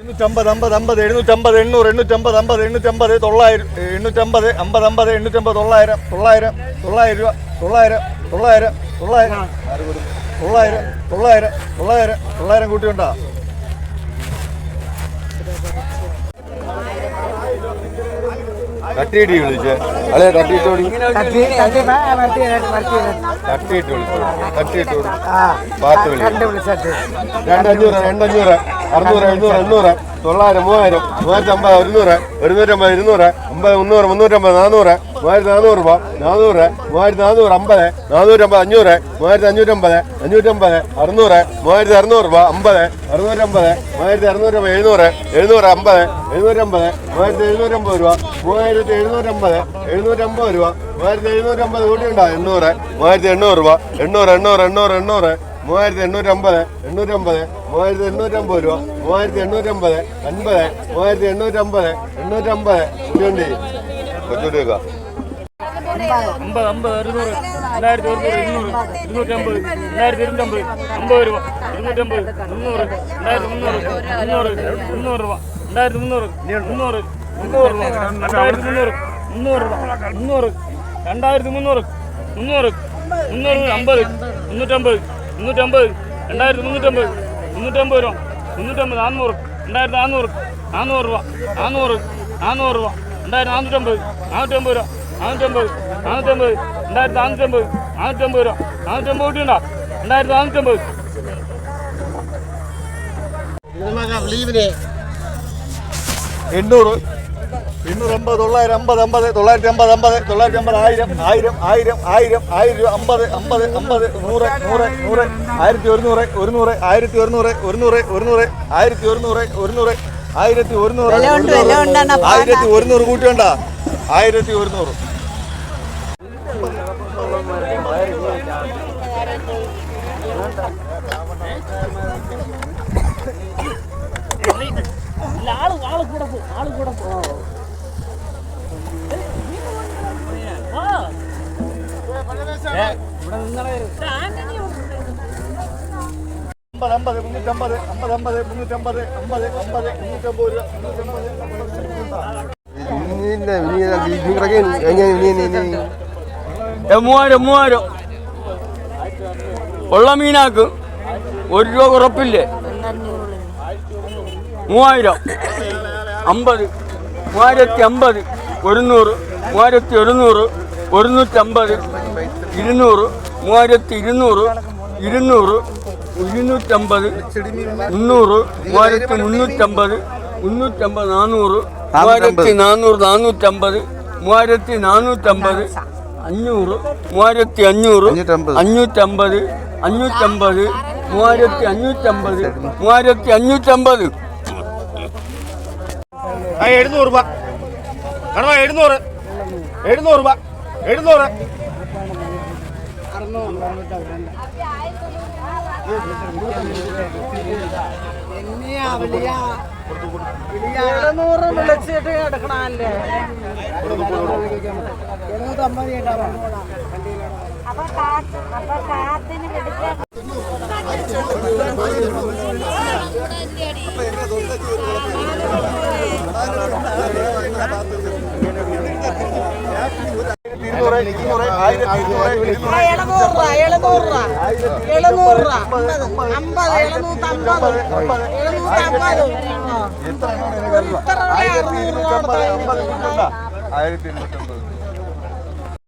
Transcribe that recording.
എണ്ണൂറ്റമ്പത് അമ്പത് അമ്പത് എഴുന്നൂറ്റമ്പത് എണ്ണൂറ് എണ്ണൂറ്റമ്പത് അമ്പത് എണ്ണൂറ്റമ്പത് തൊള്ളായിരം എണ്ണൂറ്റമ്പത് അമ്പത് അമ്പത് എണ്ണൂറ്റമ്പത് തൊള്ളായിരം തൊള്ളായിരം തൊള്ളായിരം രൂപ തൊള്ളായിരം തൊള്ളായിരം തൊള്ളായിരം. തൊള്ളായിരം തൊള്ളായിരം തൊള്ളായിരം തൊള്ളായിരം കൂട്ടിയുണ്ടോ? കട്ടിയിട്ട് വിളിച്ചേ. അല്ലെ കട്ടിയിട്ട് കട്ടിയിട്ട് വിളിച്ചു കട്ടിയിട്ട് വിളിച്ചു തട്ടിയിട്ട് വിളി. ആ പാത്ത് വിളി. രണ്ട് വിളിച്ചിട്ട് രണ്ടഞ്ഞൂറ് രണ്ടഞ്ഞൂറ്. അറുന്നൂറ് എഴുന്നൂറ് എണ്ണൂറ്. തൊള്ളായിരം മൂവായിരം മൂവായിരത്തി അമ്പത് ഒരുന്നൂറ് ഒരുന്നൂറ്റമ്പത് ഇരുന്നൂറ് അമ്പത് മുന്നൂറ് മുന്നൂറ്റമ്പത് നാനൂറ് മൂവായിരത്തി നാനൂറ് രൂപ നാനൂറ് മൂവായിരത്തി നാനൂറ് അമ്പത് നാനൂറ്റമ്പത് അഞ്ഞൂറ് മൂവായിരത്തി അഞ്ഞൂറ്റമ്പത് അഞ്ഞൂറ്റമ്പത് അറുന്നൂറ് മൂവായിരത്തി അറുന്നൂറ് രൂപ അമ്പത് അറുന്നൂറ്റമ്പത് മൂവായിരത്തി അറുന്നൂറ്റമ്പത് എഴുന്നൂറ് എഴുന്നൂറ് അമ്പത് എഴുന്നൂറ്റമ്പത് മൂവായിരത്തി എഴുന്നൂറ്റമ്പത് രൂപ മൂവായിരത്തി എഴുന്നൂറ്റമ്പത് എഴുന്നൂറ്റമ്പത് രൂപ മൂവായിരത്തി എഴുന്നൂറ്റമ്പത് കൂട്ടിയുണ്ടോ? എണ്ണൂറ് മൂവായിരത്തി എണ്ണൂറ് രൂപ എണ്ണൂറ് എണ്ണൂറ് എണ്ണൂറ് എണ്ണൂറ് മൂവായിരത്തി എണ്ണൂറ്റമ്പത് എണ്ണൂറ്റമ്പത് മൂവായിരത്തി എണ്ണൂറ്റമ്പത് രൂപ മൂവായിരത്തി എണ്ണൂറ്റമ്പത് അൻപത് മൂവായിരത്തി എണ്ണൂറ്റമ്പത് എണ്ണൂറ്റമ്പത് കൊച്ചുണ്ടി കൊച്ചുകുട്ടിയൊക്കെ അമ്പത് അമ്പത് അമ്പത് മുന്നൂറ് രണ്ടായിരത്തി മുന്നൂറ് മുന്നൂറ് മുന്നൂറ് അമ്പത് മുന്നൂറ്റമ്പത് മുന്നൂറ്റമ്പത് രണ്ടായിരത്തി മുന്നൂറ്റമ്പത് മുന്നൂറ്റമ്പത് രൂപ മുന്നൂറ്റമ്പത് നാന്നൂറ് രണ്ടായിരത്തി നാന്നൂറ് നാന്നൂറ് രൂപ നാന്നൂറ് നാന്നൂറ് രൂപ രണ്ടായിരത്തി നാനൂറ്റമ്പത് നാനൂറ്റമ്പത് രൂപ നാനൂറ്റമ്പത് നാനൂറ്റമ്പത് രണ്ടായിരത്തി നാനൂറ്റമ്പത് നാനൂറ്റമ്പത് രൂപ നാനൂറ്റമ്പത് കൂട്ടിയുണ്ടോ? രണ്ടായിരത്തി നാനൂറ്റമ്പത് എണ്ണൂറ്. എണ്ണൂറ് അമ്പത് തൊള്ളായിരം അമ്പത് അമ്പത് തൊള്ളായിരത്തി അമ്പത് അമ്പത് തൊള്ളായിരത്തി അമ്പത് ആയിരം ആയിരം ആയിരം ആയിരം ആയിരം രൂപ അമ്പത് അമ്പത് അമ്പത് നൂറ് നൂറ് നൂറ് ആയിരത്തി ഒരുന്നൂറ് ഒരുന്നൂറ് ആയിരത്തി ഒരുന്നൂറ് ഒരുന്നൂറ് ഒരുന്നൂറ് ആയിരത്തി ഒരുന്നൂറ് ഒരുന്നൂറ് ആയിരത്തി ഒരുന്നൂറ്. ആയിരത്തി ഒരുന്നൂറ് കൂട്ടിയുണ്ട ആയിരത്തി ഒരുന്നൂറ് ആൾ ആൾ കൂടെ പോ ആൾ കൂടെ പോ അമ്പത് അമ്പത് മുന്നൂറ്റമ്പത് അമ്പത് അമ്പത് മുന്നൂറ്റമ്പത് അമ്പത് അമ്പത് മുന്നൂറ്റമ്പത് രൂപ മുന്നൂറ്റമ്പത് മൂവായിരം മൂവായിരം. ഉള്ള മീനാക്ക് ഒരു രൂപ കുറപ്പില്ലേ? മൂവായിരം. അമ്പത്. മൂവായിരത്തി അമ്പത് ഒരുന്നൂറ്. മൂവായിരത്തി ഒരുന്നൂറ് ഒരുന്നൂറ്റമ്പത്. ഇരുന്നൂറ് മൂവായിരത്തി ഇരുന്നൂറ് ഇരുന്നൂറ് ഇരുന്നൂറ്റമ്പത് മുന്നൂറ് മൂവായിരത്തി മുന്നൂറ്റമ്പത് മുന്നൂറ്റമ്പത് നാനൂറ് മൂവായിരത്തി നാനൂറ് നാനൂറ്റമ്പത് മൂവായിരത്തി നാനൂറ്റമ്പത് അഞ്ഞൂറ് മൂവായിരത്തി അഞ്ഞൂറ് അഞ്ഞൂറ്റമ്പത്. അഞ്ഞൂറ്റമ്പത് മൂവായിരത്തി അഞ്ഞൂറ്റമ്പത് മൂവായിരത്തി അഞ്ഞൂറ്റമ്പത്. എഴുന്നൂറ് രൂപ. എഴുന്നൂറ്. എഴുന്നൂറ് രൂപ. എഴുന്നൂറ്. എഴുന്നൂറ് വിളിച്ചിട്ട് എടുക്കണല്ലേ എഴുന്നൂറ്റമ്പത് കേട്ടോ അപ്പൊ കാത്ത് അപ്പൊ കാത്തിന് പിടിക്കാൻ ഇരുന്നൂറ് ആയിരത്തി ഇരുന്നൂറ് ഇരുന്നൂറ് എഴുന്നൂറ് രൂപ എഴുന്നൂറ് എഴുന്നൂറ് രൂപ. അമ്പത് എഴുന്നൂറ്റമ്പത്. എഴുന്നൂറ്റമ്പത്. എത്ര ആയിരത്തി ഇരുന്നൂറ്റമ്പത് അമ്പത് കിട്ടണ്ട ആയിരത്തി ഇരുന്നൂറ്റമ്പത്